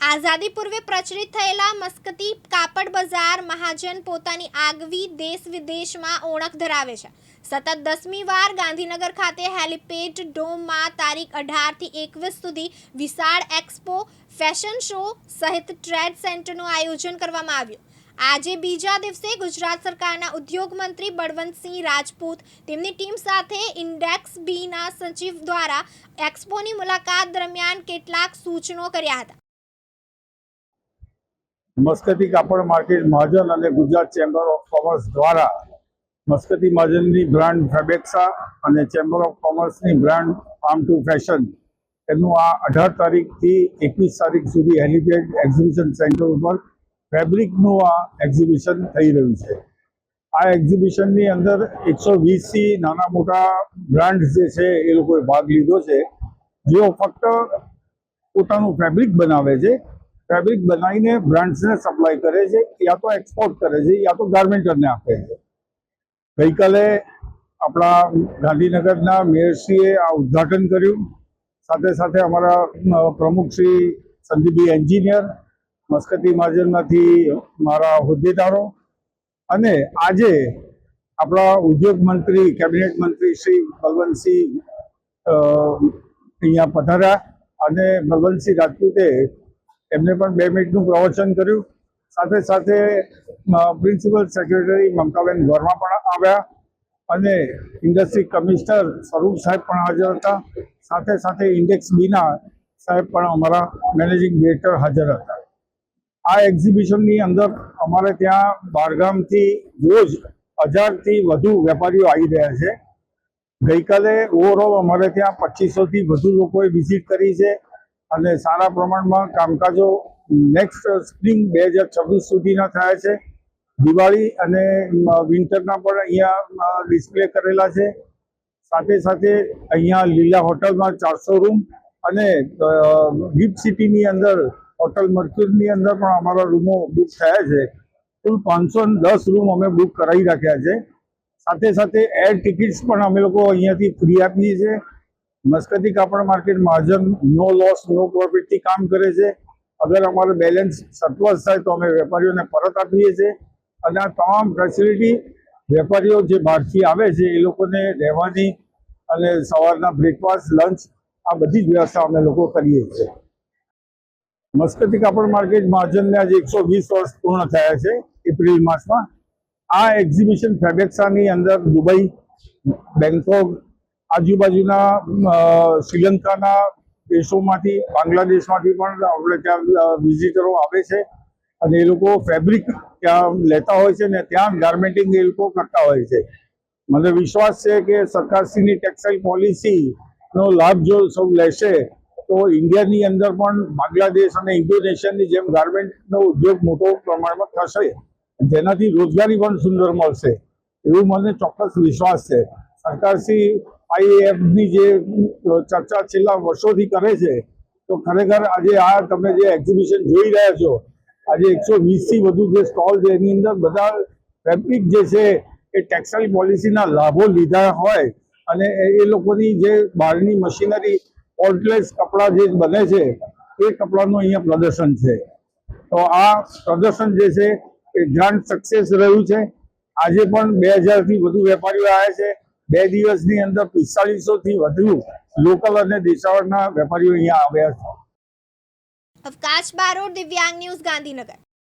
આઝાદી પૂર્વે પ્રચલિત થયેલા મસ્કતી કાપડ બજાર મહાજન પોતાની આગવી દેશ વિદેશમાં ઓળખ ધરાવે છે. સતત દસમી વાર ગાંધીનગર ખાતે હેલિપેડ ડોમમાં તારીખ અઢારથી એકવીસ સુધી વિશાળ એક્સપો ફેશન શો સહિત ટ્રેડ સેન્ટરનું આયોજન કરવામાં આવ્યું. આજે બીજા દિવસે ગુજરાત સરકારના ઉદ્યોગ મંત્રી બળવંતસિંહ રાજપૂત તેમની ટીમ સાથે ઇન્ડેક્સ બીના સચિવ દ્વારા એક્સપોની મુલાકાત દરમિયાન કેટલાક સૂચનો કર્યા હતા. મસ્કતી કાપડ માર્કેટ મહાજન અને ગુજરાત ચેમ્બર ઓફ કોમર્સ દ્વારા મસ્કતી મહાજનની બ્રાન્ડ ફેબેક્સા અને ચેમ્બર ઓફ કોમર્સની બ્રાન્ડ આમ ટુ ફેશન. એનું આ અઢાર તારીખથી એકવીસ તારીખ સુધી હેલિપેડ એક્ઝિબિશન સેન્ટર ઉપર ફેબ્રિકનું આ એક્ઝિબિશન થઈ રહ્યું છે. આ એક્ઝિબિશનની અંદર એકસો વીસથી નાના મોટા બ્રાન્ડ્સ જે છે એ લોકોએ ભાગ લીધો છે. જેઓ ફક્ત પોતાનું ફેબ્રિક બનાવે છે ફેબ્રિક બનાવીને બ્રાન્ડ્સને સપ્લાય કરે છે, યા તો એક્સપોર્ટ કરે છે, યા તો ગાર્મેન્ટરને આપે છે. ગઈકાલે આપણા ગાંધીનગરના મેયરશ્રીએ આ ઉદ્ઘાટન કર્યું. સાથે સાથે અમારા પ્રમુખ શ્રી સંદીપભાઈ એન્જિનિયર, મસ્કતી માજરમાંથી મારા હોદ્દેદારો અને આજે આપણા ઉદ્યોગ મંત્રી, કેબિનેટ મંત્રી શ્રી બલવંતસિંહ અહીંયા પધાર્યા અને બલવંતસિંહ રાજપૂતે એમને પણ બે મિનિટનું પ્રવચન કર્યું. સાથે સાથે પ્રિન્સિપલ સેક્રેટરી મમતાબેન વર્મા પણ આવ્યા અને ઇન્ડસ્ટ્રી કમિશનર સ્વરૂપ સાહેબ પણ હાજર હતા. સાથે સાથે ઇન્ડેક્સ બીના સાહેબ પણ અમારા મેનેજિંગ ડિરેક્ટર હાજર હતા. આ એક્ઝિબિશનની અંદર અમારે ત્યાં બારગામથી રોજ હજારથી વધુ વેપારીઓ આવી રહ્યા છે. ગઈકાલે ઓવરઓલ અમારે ત્યાં પચીસોથી વધુ લોકોએ વિઝિટ કરી છે. અને સારા પ્રમાણમાં કામકાજો નેક્સ્ટ સ્પ્રિંગ બે હજાર છવ્વીસ સુધીના થયા છે. દિવાળી અને વિન્ટરના પણ અહીંયા ડિસ્પ્લે કરેલા છે. સાથે સાથે અહીંયા લીલા હોટલમાં ચારસો રૂમ અને ગિફ્ટ સિટીની અંદર હોટલ મર્ચ્યુરની અંદર પણ અમારા રૂમો બુક થયા છે. કુલ પાંચસો દસ રૂમ અમે બુક કરાવી રાખ્યા છે. સાથે સાથે એર ટિકિટ્સ પણ અમે લોકો અહીંયાથી ફ્રી આપીએ છીએ. મસ્કતી કાપડ માર્કેટ મહાજન નો લોસ નો પ્રોફિટથી કામ કરે છે. અગર અમારો બેલેન્સ સરપ્લસ થાય તો અમે વેપારીઓને પરત આપીએ છીએ. અને આ તમામ ફેસિલિટી વેપારીઓ જે બહારથી આવે છે, એ લોકોને રહેવાની અને સવારના બ્રેકફાસ્ટ લંચ આ બધી જ વ્યવસ્થા અમે લોકો કરીએ છીએ. મસ્કતી કાપડ માર્કેટ મહાજનને આજે એકસો વીસ વર્ષ પૂર્ણ થયા છે, એપ્રિલ માસમાં. આ એક્ઝિબિશન ફેબેક્સાની અંદર દુબઈ બેંકોક આજુબાજુના શ્રીલંકાના દેશોમાંથી, બાંગ્લાદેશમાંથી પણ આપણે ત્યાં વિઝિટરો આવે છે. અને એ લોકો ફેબ્રિક ત્યાં લેતા હોય છે ને ત્યાં ગાર્મેન્ટિંગ એ લોકો કરતા હોય છે. મને વિશ્વાસ છે કે સરકારશ્રીની ટેક્સટાઇલ પોલિસીનો લાભ જો સૌ લેશે, તો ઇન્ડિયાની અંદર પણ બાંગ્લાદેશ અને ઇન્ડોનેશિયાની જેમ ગાર્મેન્ટનો ઉદ્યોગ મોટો પ્રમાણમાં થશે. જેનાથી રોજગારી પણ સુંદર મળશે. એવું મને ચોક્કસ વિશ્વાસ છે. સરકારશ્રી આઈએફની જે ચર્ચા છેલ્લા વર્ષોથી કરે છે, તો ખરેખર આજે આ તમે જે એક્ઝિબિશન જોઈ રહ્યા છો, આજે એકસો વીસથી વધુ જે સ્ટોલ છે, એની અંદર બધા ફેબ્રિક જે છે, એ ટેક્સટાઇલ પોલિસીના લાભો લીધા હોય અને એ- લોકોની જે બહારની મશીનરી ઓલ્ટલેસ કપડાં જે બને છે, એ કપડાનું અહીંયા પ્રદર્શન છે. તો આ પ્રદર્શન જે છે, એ ગ્રાન્ડ સક્સેસ રહ્યું છે. આજે પણ બે હજારથી વધુ વેપારીઓ આવ્યા છે બે દિવસની અંદર પિસ્તાલીસો થી વધુ લોકલ અને દેશાવરના વેપારીઓ અહીંયા આવ્યા છે. અવકાશ બારોડ, દિવ્યાંગ ન્યૂઝ, ગાંધીનગર.